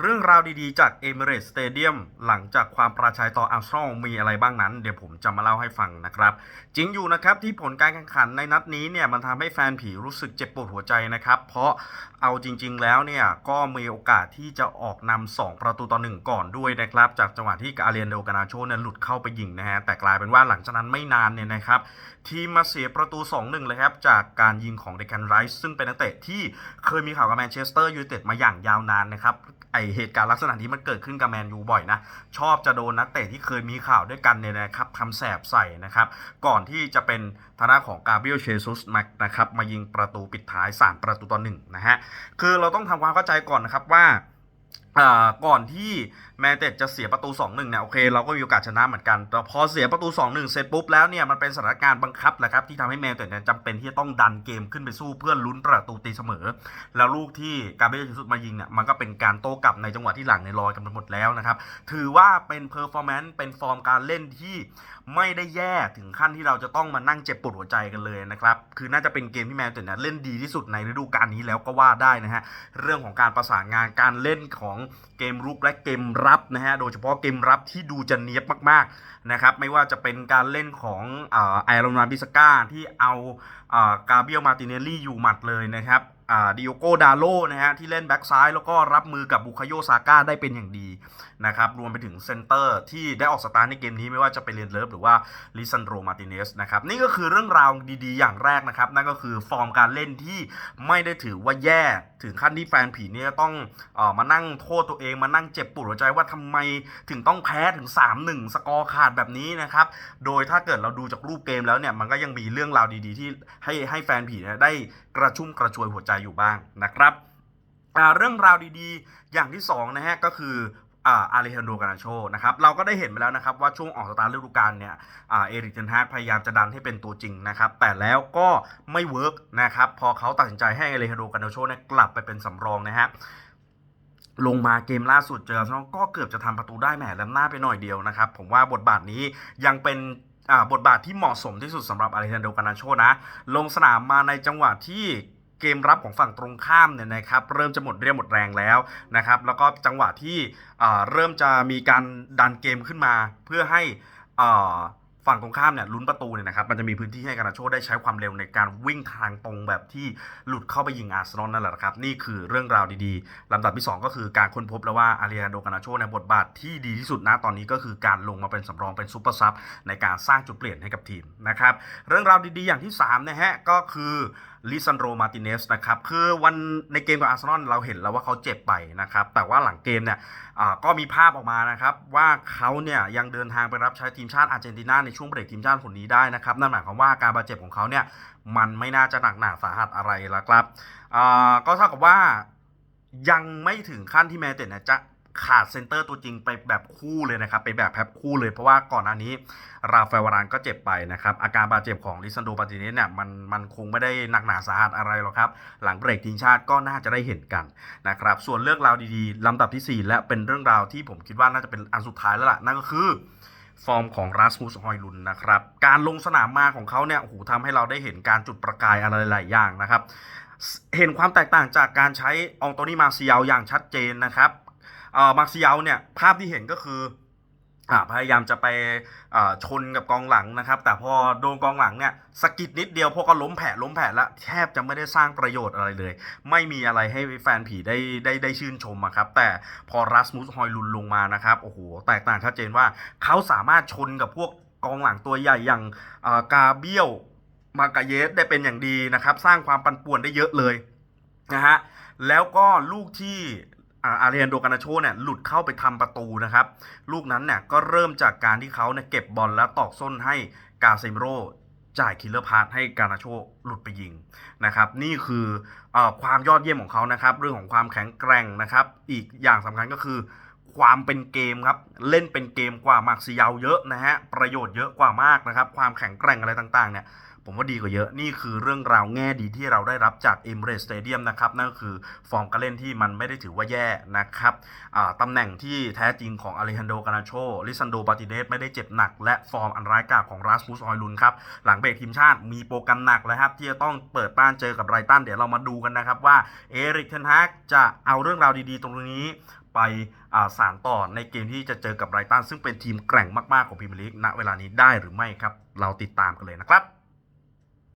เรื่องราวดีๆ จากเอมิเรตสเตเดียมหลังจากความประชัยต่ออาร์เซนอลมีอะไรบ้างนั้น เดี๋ยวผมจะมาเล่าให้ฟังนะครับ จริงอยู่นะครับที่ผลการแข่งขันในนัดนี้เนี่ยมันทำให้แฟนผีรู้สึกเจ็บปวดหัวใจนะครับ เพราะเอาจริง ๆ แล้วเนี่ยก็มีโอกาสที่จะออกนำ2ประตูต่อหนึ่งก่อนด้วยนะครับ จากจังหวะที่อาเรียนโดกานาโชเนี่ยหลุดเข้าไปยิงนะฮะแต่กลายเป็นว่าหลังจากนั้นไม่นานเนี่ยนะครับทีมมาเสียประตู 2-1 เลยครับจากการยิงของเดคันไรส์ซึ่งเป็นนักเตะที่เคยมีข่าวกับแมนเชสเตอร์ยูไนเต็ดมาอย่างยาวนานนะครับไอเหตุการณ์ลักษณะนี้มันเกิดขึ้นกับแมนยูบ่อยนะ ชอบจะโดนนักเตะที่เคยมีข่าวด้วยกันเนี่ยนะครับทำแสบใส่นะครับ ก่อนที่จะเป็นทางด้านของกาเบรียลเชซุสมานะครับมายิงประตูปิดท้าย 3 ประตูต่อหนึ่งนะฮะคือเราต้องทำความเข้าใจก่อนนะครับว่า ก่อนที่แมนเต็ดจะเสียประตู 2-1เนี่ยโอเคเราก็มีโอกาสชนะเหมือนกันแต่พอเสียประตู 2-1 เสร็จปุ๊บแล้วเนี่ยมันเป็นสถานการณ์บังคับแหละครับที่ทำให้แมนเต็ดเนี่ยจำเป็นที่จะต้องดันเกมขึ้นไปสู้เพื่อลุ้นประตูตีเสมอ แล้วลูกที่กาเบรียลสุสมายิงเนี่ยมันก็เป็นการโต้กลับในจังหวะที่หลังในลอยกันไปหมดแล้วนะครับถือว่าเป็นเพอร์ฟอร์แมนซ์เป็นฟอร์มการเล่นที่ไม่ได้แย่ถึงขั้นที่เราจะต้องมานั่งเจ็บปวดหัวใจกันเลยนะครับคือน่าจะเป็นเกมที่แมนเต็ดเนี่ยเล่นดีที่สุดในฤดูกาลนี้แล้วก็ว่าได้นะฮะเรื่องของการประสานงานการเล่นของเกมรุกและเกมรับนะฮะ โดยเฉพาะเกมรับที่ดูจะเนียบมากๆนะครับ ไม่ว่าจะเป็นการเล่นของไอรอนมาบิสก้าที่เอากาเบียลมาติเนลลี่อยู่หมัดเลยนะครับ ดิโอโกดาโลนะฮะที่เล่นแบ็กซ้ายแล้วก็รับมือกับบุคโยซาก้าได้เป็นอย่างดีนะครับรวมไปถึงเซนเตอร์ที่ได้ออกสตาร์ในเกมนี้ไม่ว่าจะเป็นเรนเลิฟหรือว่าลิซันโดมาติเนสนะครับนี่ก็คือเรื่องราวดีๆ อย่างแรกนะครับ นั่นก็คือฟอร์มการเล่นที่ไม่ได้ถือว่าแย่ถึงขั้นที่แฟนผีเนี่ยต้องเออมานั่งโทษตัวเองมานั่งเจ็บปวดหัวใจว่าทำไมถึงต้องแพ้ถึง 3-1 สกอร์ขาดแบบนี้นะครับโดยถ้าเกิดเราดูจากรูปเกมแล้วเนี่ยมันก็ยังมีเรื่องราวดีๆ ที่ให้ให้แฟนผีได้กระชุ่มกระชวยหัวใจอยู่บ้างนะครับเรื่องราวดีๆ อย่างที่สองนะฮะก็คืออาริฮันโดกานาโชนะครับเราก็ได้เห็นไปแล้วนะครับว่าช่วงออกสตาร์ทฤดูกาลเนี่ยเอริกเทนฮากพยายามจะดันให้เป็นตัวจริงนะครับแต่แล้วก็ไม่เวิร์กนะครับพอเขาตัดสินใจให้อาริฮันโดกานาโชเนี่ยกลับไปเป็นสำรองนะฮะลงมาเกมล่าสุดเจอซอลก็เกือบจะทำประตูได้แหมล้ำหน้าไปหน่อยเดียวนะครับผมว่าบทบาทนี้ยังเป็นบทบาทที่เหมาะสมที่สุดสำหรับอาริฮันโดกานาโชนะลงสนามมาในจังหวะที่ เกมรับของฝั่งตรงข้ามเนี่ยนะครับเริ่มจะหมดเรี่ยวหมดแรงแล้วนะครับแล้วก็จังหวะที่อ่เริ่มจะมีการดันเกมขึ้นมา เพื่อให้ฝั่งตรงข้ามเนี่ยลุ้นประตูเนี่ยนะครับมันจะมีพื้นที่ให้กานาโชได้ใช้ความเร็วในการวิ่งทางตรงแบบที่หลุดเข้าไปยิงอาร์เซนอลนั่นแหละครับ นี่คือเรื่องราวดีๆลำดับที่ 2 ก็คือการค้นพบแล้วว่าอาริอาโดกานาโชในบทบาทที่ดีที่สุดนะตอนนี้ก็คือการลงมาเป็นสำรองเป็นซูเปอร์ซับในการสร้างจุดเปลี่ยนให้กับทีมนะครับเรื่องราวดีๆอย่างที่3นะฮะก็คือลิซันโดมาติเนสนะครับคือวันในเกมกับอาร์เซนอลเราเห็นแล้วว่าเขาเจ็บไปนะครับแต่ว่าหลังเกมเนี่ยก็มีภาพออกมานะครับว่าเขาเนี่ยยังเดินทางไปรับใช้ทีมชาติอาร์เจนตินาในช่วงเบรกทีมชาติคนนี้ได้นะครับนั่นหมายความว่าการบาดเจ็บของเขาเนี่ยมันไม่น่าจะหนักหนาสาหัสอะไรล้วครับก็เท่ากับว่ายังไม่ถึงขั้นที่แมนเต็ดเนี่ยจะ ขาดเซนเตอร์ตัวจริงไปแบบคู่เลยนะครับไปแบบแพ็คคู่เลยเพราะว่าก่อนหน้านี้ ราฟาเอลวารานก็เจ็บไปนะครับ อาการบาดเจ็บของลิซันโดปาติเนสเนี่ยมันมันคงไม่ได้หนักหนาสาหัสอะไรหรอกครับ หลังเบรกทีมชาติก็น่าจะได้เห็นกันนะครับ ส่วนเรื่องราวดีๆ ลำดับทีสี่ 4 และเป็นเรื่องราวที่ผมคิดว่าน่าจะเป็นอันสุดท้ายแล้วล่ะ นั่นก็คือฟอร์มของรัสมุสฮอยลุนนะครับ การลงสนามมาของเขาเนี่ยโอ้โหทำให้เราได้เห็นการจุดประกายอะไรหลายอย่างนะครับ เห็นความแตกต่างจากการใช้องโตนีมาซิยาอย่างชัดเจนนะครับ มาซิยาเนี่ยภาพที่เห็นก็คืออพยายามจะไปชนกับกองหลังนะครับ แต่พอโดนกองหลังเนี่ยสะกิดนิดเดียวพวกก็ล้มแผลล้มแผลแล้วแทบจะไม่ได้สร้างประโยชน์อะไรเลย ไม่มีอะไรให้แฟนผีได้ได้ได้ชื่นชมครับ แต่พอรัสมุสฮอยลุนลงมานะครับโอ้โหแตกต่างชัดเจนว่าเขาสามารถชนกับพวกกองหลังตัวใหญ่อย่างกาเบียลมากาเยสได้เป็นอย่างดีนะครับ สร้างความปั่นป่วนได้เยอะเลยนะฮะแล้วก็ลูกที่ อาเรียนโดกานาโชเนี่ยหลุดเข้าไปทำประตูนะครับ ลูกนั้นเนี่ยก็เริ่มจากการที่เขาเนี่ยเก็บบอลแล้วตอกส้นให้กาเซมโรจ่ายคิลเลอร์พาสให้กานาโชหลุดไปยิงนะครับนี่คืออความยอดเยี่ยมของเขานะครับ เรื่องของความแข็งแกร่งนะครับ อีกอย่างสำคัญก็คือ ความเป็นเกมครับ เล่นเป็นเกมกว่ามาร์ซิยาวเยอะนะฮะประโยชน์เยอะกว่ามากนะครับ ความแข็งแกร่งอะไรต่างๆเนี่ย ผมว่าดีกว่าเยอะนี่คือเรื่องราวแง่ดีที่เราได้รับจาก e m r a t e Stadium นะครับนั่นก็คือฟอร์มการเล่นที่มันไม่ได้ถือว่าแย่นะครับตำแหน่งที่แท้จริงของอเล a นโดกานาโชลิซันโดปาติเนสไม่ได้เจ็บหนัก และฟอร์มอันร้ายกาจของรัสมุสออยลุนครับหลังเบรกทีมชาติมีโปรแกรมหนักแล้วครับที่จะต้องเปิดบ้านเจอกับไรตันเดี๋ยวเรามาดูกันนะครับว่าเอริกเทนฮากจะเอาเรื่องราวดีๆ ตรงนี้ไปสานต่อในเกมที่จะเจอกับไรตันซึ่งเป็นทีมแกร่งมากๆของพรีเมียร์ลีกณเวลานี้ได้หรือไม่ครับ เราติดตามกันเลยนะครับ